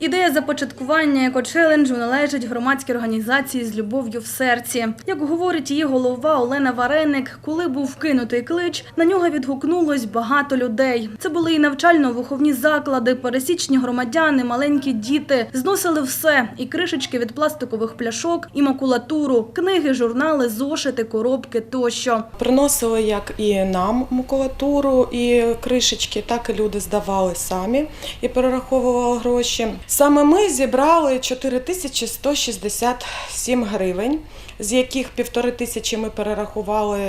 Ідея започаткування екочеленджу належить громадській організації з любов'ю в серці. Як говорить її голова Олена Вареник, коли був кинутий клич, на нього відгукнулось багато людей. Це були і навчально-виховні заклади, пересічні громадяни, маленькі діти. Зносили все: і кришечки від пластикових пляшок, і макулатуру, книги, журнали, зошити, коробки тощо. Приносили як і нам макулатуру, і кришечки, так і люди здавали самі і перераховували гроші. Саме ми зібрали 4167 гривень, з яких півтори тисячі ми перерахували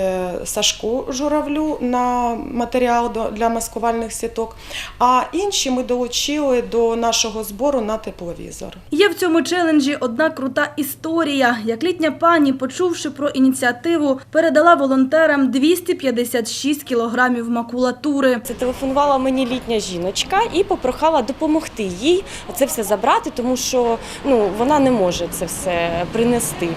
Сашку Журавлю на матеріал для маскувальних сіток, а інші ми долучили до нашого збору на тепловізор. Є в цьому челенджі одна крута історія. Як літня пані, почувши про ініціативу, передала волонтерам 256 кілограмів макулатури. Зателефонувала мені літня жіночка і попрохала допомогти їй це все забрати, тому що ну, вона не може це все принести.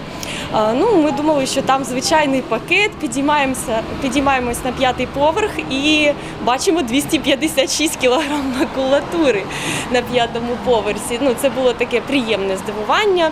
Ну, ми думали, що там звичайний пакет, підіймаємося, підіймаємось на п'ятий поверх і бачимо 256 кілограм макулатури на п'ятому поверсі. Ну, це було таке приємне здивування,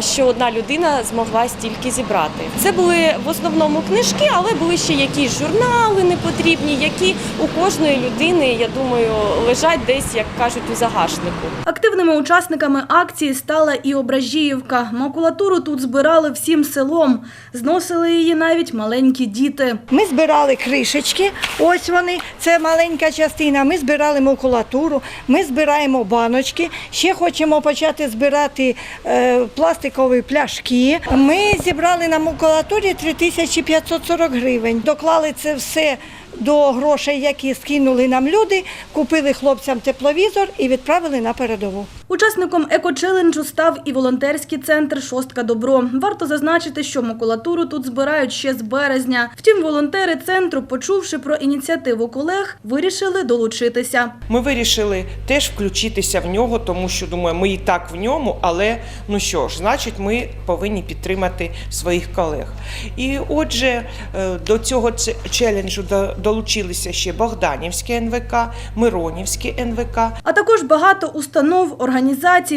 що одна людина змогла стільки зібрати. Це були в основному книжки, але були ще якісь журнали непотрібні, які у кожної людини, я думаю, лежать десь, як кажуть, у загашнику. Активними учасниками акції стала і Ображіївка. Макулатуру тут збирали всім селом. Зносили її навіть маленькі діти. Ми збирали кришечки, ось вони, це маленька частина. Ми збирали макулатуру, ми збираємо баночки. Ще хочемо почати збирати е, пластикові пляшки. Ми зібрали на макулатурі 3540 гривень. Доклали це все до грошей, які скинули нам люди, купили хлопцям тепловізор і відправили на передову. Учасником екочеленджу став і волонтерський центр Шостка Добро. Варто зазначити, що макулатуру тут збирають ще з березня. Втім, волонтери центру, почувши про ініціативу колег, вирішили долучитися. Ми вирішили теж включитися в нього, тому що думаю, ми і так в ньому, але ну що ж, значить, ми повинні підтримати своїх колег. І отже, е, до цього челенджу долучилися ще Богданівське НВК, Миронівське НВК, А також багато установ, організацій,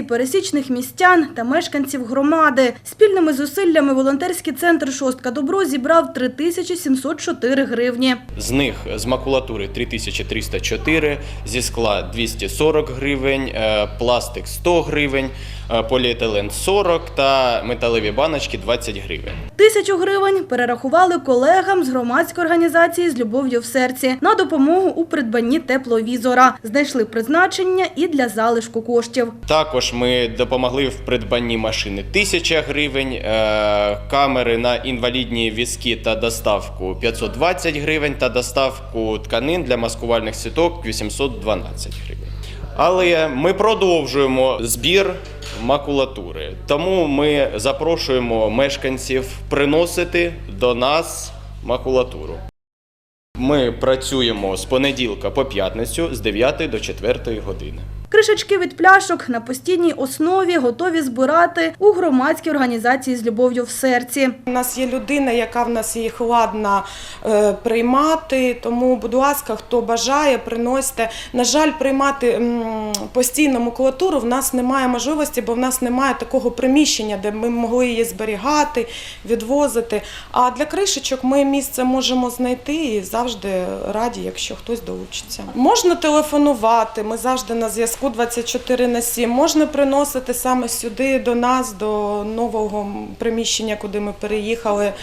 пересічних містян та мешканців громади. Спільними зусиллями волонтерський центр Шостка Добро зібрав 3704 гривні. З них з макулатури 3304, зі скла 240 гривень, е, пластик 100 гривень, е, поліетилен 40 та металеві баночки 20 гривень. Тисячу гривень перерахували колегам з громадської організації з любов'ю в серці на допомогу у придбанні тепловізора. Знайшли призначення і для залишку коштів. Також ми допомогли в придбанні машини 1000 гривень, е, камери на інвалідні візки та доставку 520 гривень та доставку тканин для маскувальних сіток 812 гривень. Але ми продовжуємо збір макулатури, тому ми запрошуємо мешканців приносити до нас макулатуру. Ми працюємо з понеділка по п'ятницю з 9 до 4 години. Кришечки від пляшок на постійній основі готові збирати у громадській організації з любов'ю в серці. У нас є людина, яка в нас їх ладна е, приймати. Тому, будь ласка, хто бажає, приносьте. На жаль, приймати м, постійну макулатуру в нас немає можливості, бо в нас немає такого приміщення, де ми могли її зберігати, відвозити. А для кришечок ми місце можемо знайти і завжди раді, якщо хтось долучиться. Можна телефонувати, ми завжди на зв'язку 24 на 7. Можна приносити саме сюди до нас, до нового приміщення, куди ми переїхали.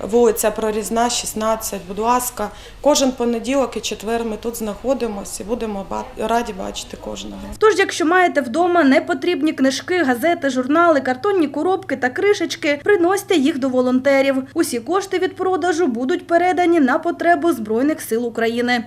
Вулиця Прорізна, 16. Будь ласка, кожен понеділок і четвер ми тут знаходимося і будемо раді бачити кожного. Тож, якщо маєте вдома непотрібні книжки, газети, журнали, картонні коробки та кришечки, приносьте їх до волонтерів. Усі кошти від продажу будуть передані на потребу Збройних сил України.